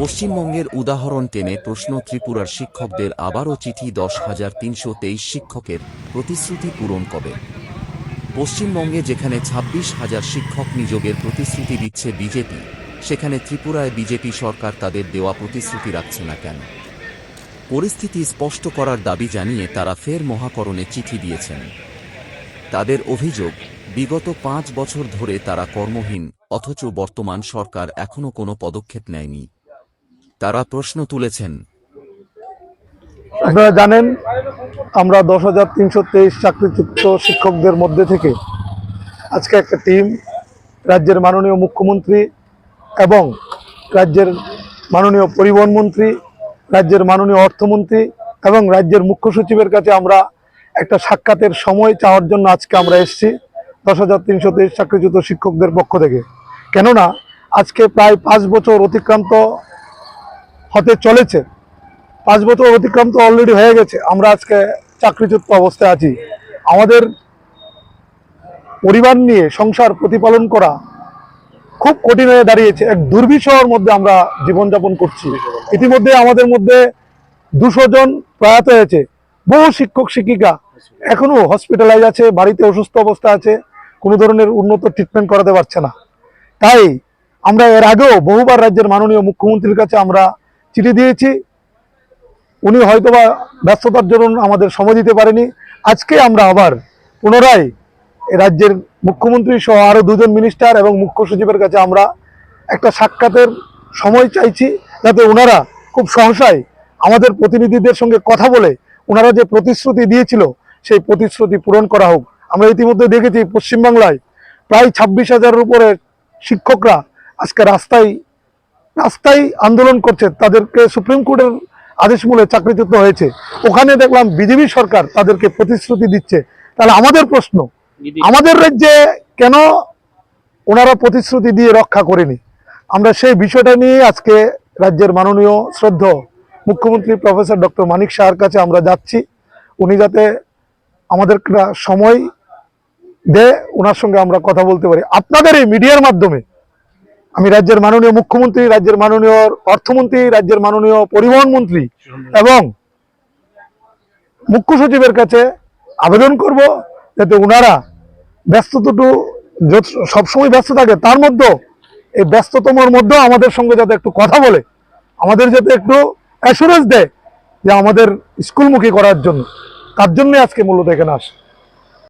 পশ্চিমবঙ্গের উদাহরণ টেনে প্রশ্ন ত্রিপুরার শিক্ষকদের আবারও চিঠি দশ হাজার তিনশো তেইশ শিক্ষকের প্রতিশ্রুতি পূরণ কবে? পশ্চিমবঙ্গে যেখানে ছাব্বিশ হাজার শিক্ষক নিযোগের প্রতিশ্রুতি দিচ্ছে বিজেপি, সেখানে ত্রিপুরায় বিজেপি সরকার তাদের দেওয়া প্রতিশ্রুতি রাখছে না কেন? পরিস্থিতি স্পষ্ট করার দাবি জানিয়ে তারা ফের মহাকরণে চিঠি দিয়েছেন। তাদের অভিযোগ, বিগত পাঁচ বছর ধরে তারা কর্মহীন, অথচ বর্তমান সরকার এখনও কোনো পদক্ষেপ নেয়নি। তারা প্রশ্ন তুলেছেন। আপনারা জানেন, আমরা দশ হাজার তিনশো তেইশ চাকরিচ্যুত শিক্ষকদের মধ্যে থেকে আজকে একটা টিম রাজ্যের মাননীয় মুখ্যমন্ত্রী এবং রাজ্যের মাননীয় পরিবহন মন্ত্রী, রাজ্যের মাননীয় অর্থমন্ত্রী এবং রাজ্যের মুখ্য সচিবের কাছে আমরা একটা সাক্ষাতের সময় চাওয়ার জন্য আজকে আমরা এসেছি দশ হাজার তিনশো তেইশ চাকরিচ্যুত শিক্ষকদের পক্ষ থেকে। কেননা, আজকে প্রায় পাঁচ বছর অতিক্রান্ত হতে চলেছে। পাঁচ বছর অতিক্রম তো অলরেডি হয়ে গেছে। আমরা আজকে চাকরিচ্যুত অবস্থায় আছি। আমাদের পরিবার নিয়ে সংসার প্রতিপালন করা খুব কঠিন হয়ে দাঁড়িয়েছে। এক দুর্বিষহর মধ্যে আমরা জীবনযাপন করছি। ইতিমধ্যে আমাদের মধ্যে দুশো জন প্রয়াত হয়েছে। বহু শিক্ষক, শিক্ষিকা এখনও হসপিটালাইজ আছে, বাড়িতে অসুস্থ অবস্থা আছে, কোনো ধরনের উন্নত ট্রিটমেন্ট করাতে পারছে না। তাই আমরা এর আগেও বহুবার রাজ্যের মাননীয় মুখ্যমন্ত্রীর কাছে আমরা চিঠি দিয়েছি। উনি হয়তোবা ব্যস্ততার জন্য আমাদের সময় দিতে পারেনি। আজকে আমরা আবার পুনরায় রাজ্যের মুখ্যমন্ত্রী সহ আরও দুজন মিনিস্টার এবং মুখ্য সচিবের কাছে আমরা একটা সাক্ষাতের সময় চাইছি যাতে ওনারা খুব সহসায় আমাদের প্রতিনিধিদের সঙ্গে কথা বলে ওনারা যে প্রতিশ্রুতি দিয়েছিল, সেই প্রতিশ্রুতি পূরণ করা হোক। আমরা ইতিমধ্যে দেখেছি পশ্চিমবাংলায় প্রায় ছাব্বিশ হাজারের উপরে শিক্ষকরা আজকে রাস্তায় রাস্তায় আন্দোলন করছে তাদেরকে সুপ্রিম কোর্টের আদেশ মূলে চাকরিচ্যুত হয়েছে। ওখানে দেখলাম বিজেপি সরকার তাদেরকে প্রতিশ্রুতি দিচ্ছে। তাহলে আমাদের প্রশ্ন আমাদের রাজ্যে কেন ওনারা প্রতিশ্রুতি দিয়ে রক্ষা করেনি? আমরা সেই বিষয়টা নিয়ে আজকে রাজ্যের মাননীয় শ্রদ্ধ মুখ্যমন্ত্রী প্রফেসর ডক্টর মানিক শাহর কাছে আমরা যাচ্ছি। উনি যাতে আমাদের সময় দেয় ওনার সঙ্গে আমরা কথা বলতে পারি। আপনাদের এই মিডিয়ার মাধ্যমে আমি রাজ্যের মাননীয় মুখ্যমন্ত্রী, রাজ্যের মাননীয় অর্থমন্ত্রী, রাজ্যের মাননীয় পরিবহন মন্ত্রী এবং মুখ্য সচিবের কাছে আবেদন করব যাতে ওনারা ব্যস্ততটু সবসময় ব্যস্ত থাকে, তার মধ্যেও এই ব্যস্ততমর মধ্যেও আমাদের সঙ্গে যাতে একটু কথা বলে, আমাদের যাতে একটু অ্যাসুরেন্স দেয় যে আমাদের স্কুলমুখী করার জন্য। তার জন্য আজকে মূলত এখানে আসে।